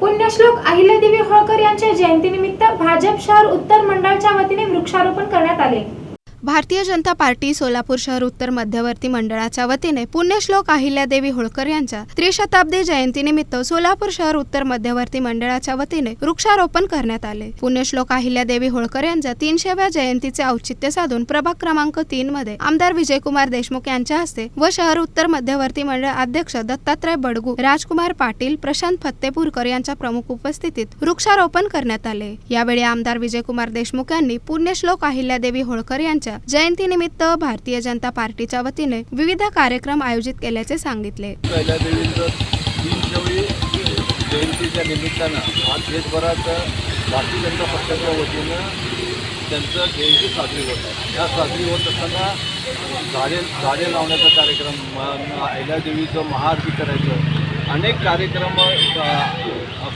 पुण्यश्लोक अहिल्यादेवी होळकर यांच्या जयंतीनिमित्त भाजप शहर उत्तर मंडळाच्या वतीने वृक्षारोपण करण्यात आले. भारतीय जनता पार्टी सोलापूर शहर उत्तर मध्यवर्ती मंडळाच्या वतीने पुण्यश्लोक अहिल्यादेवी होळकर यांच्या त्रिशताब्दी जयंतीनिमित्त सोलापूर शहर उत्तर मध्यवर्ती मंडळाच्या वतीने वृक्षारोपण करण्यात आले. पुण्यश्लोक अहिल्यादेवी होळकर यांच्या तीनशेव्या जयंतीचे औचित्य साधून प्रभाग क्रमांक तीन मध्ये आमदार विजयकुमार देशमुख यांच्या हस्ते व शहर उत्तर मध्यवर्ती मंडळ अध्यक्ष दत्तात्रय बडगू राजकुमार पाटील प्रशांत फत्तेपूरकर यांच्या प्रमुख उपस्थितीत वृक्षारोपण करण्यात आले. यावेळी आमदार विजयकुमार देशमुख यांनी पुण्यश्लोक अहिल्यादेवी होळकर यांच्या जयंतीनिमित्त भारतीय जनता पार्टीच्या वतीने विविध कार्यक्रम आयोजित केल्याचे सांगितले. जयंतीच्या निमित्तानं आज देशभरात भारतीय जनता पक्षाच्या वतीनं त्यांचं जयंती साजरी होत आहे. या साजरी होत असताना झाडे झाडे लावण्याचा कार्यक्रम म- अहिल्यादेवीचं महाआरती करायचं अनेक कार्यक्रम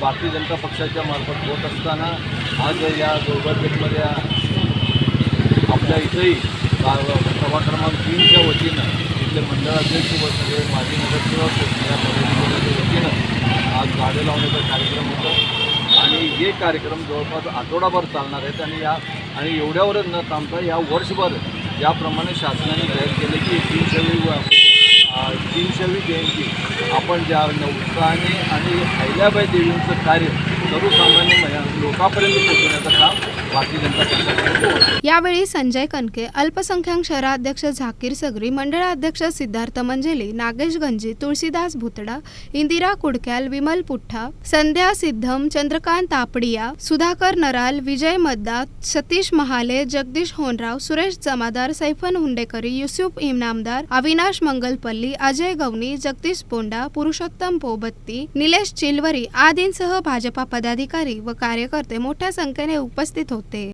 भारतीय जनता पक्षाच्या मार्फत होत असताना आज या दोघांमध्ये आपल्या इथंही सभा क्रमांक तीनच्या वतीनं इथले मंडळाध्यक्ष व सगळे माजी नगरसेवक या पदाधिकाऱ्यांच्या वतीनं आज झाडे लावण्याचा कार्यक्रम होता. आणि हे कार्यक्रम जवळपास आठवडाभर चालणार आहेत आणि या आणि एवढ्यावरच न थांबता या वर्षभर ज्याप्रमाणे शासनाने जाहीर केले की तीनशेवी व तीनशेवी जयंती आपण ज्या उत्साहाने आणि अहिल्याबाई देवींचं कार्य सर्वसामान्य मया- लोकांपर्यंत पोहोचवण्याचं काम यावेळी संजय कनके अल्पसंख्याक शहराध्यक्ष झाकीर सगरी मंडळाध्यक्ष सिद्धार्थ मंजेली नागेश गंजी तुळशीदास भुतडा इंदिरा कुडक्याल विमल पुठ्ठा संध्या सिद्धम चंद्रकांत तापडिया सुधाकर नराल विजय मद्दा सतीश महाले जगदीश होनराव सुरेश जमादार सैफन हुंडेकरी युसुफ इनामदार अविनाश मंगलपल्ली अजय गवनी जगदीश पोंडा पुरुषोत्तम पोबत्ती निलेश चिलवरी आदींसह भाजपा पदाधिकारी व कार्यकर्ते मोठ्या संख्येने उपस्थित होते. They.